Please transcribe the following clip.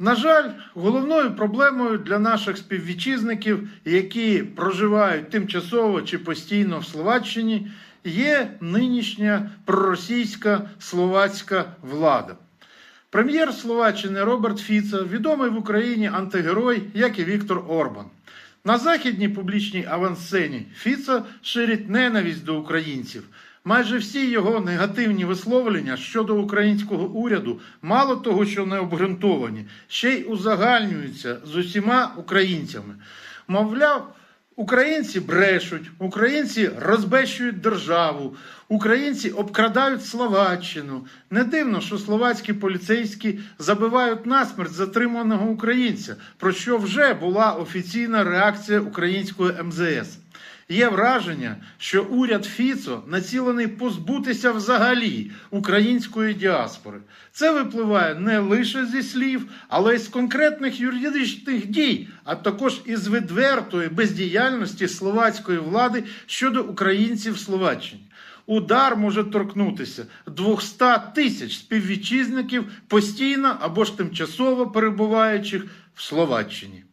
На жаль, головною проблемою для наших співвітчизників, які проживають тимчасово чи постійно в Словаччині, є нинішня проросійська словацька влада. Прем'єр Словаччини Роберт Фіцо, відомий в Україні антигерой, як і Віктор Орбан. На західній публічній авансцені Фіцо ширить ненависть до українців. Майже всі його негативні висловлення щодо українського уряду, мало того, що не обґрунтовані, ще й узагальнюються з усіма українцями. Мовляв, Українці брешуть, українці розбещують державу, українці обкрадають Словаччину. Не дивно, що словацькі поліцейські забивають насмерть затриманого українця, про що вже була офіційна реакція української МЗС. Є враження, що уряд Фіцо націлений позбутися взагалі української діаспори. Це випливає не лише зі слів, але й з конкретних юридичних дій, а також із відвертої бездіяльності словацької влади щодо українців Словаччині. Удар може торкнутися 200 тисяч співвітчизників постійно або ж тимчасово перебуваючих в Словаччині.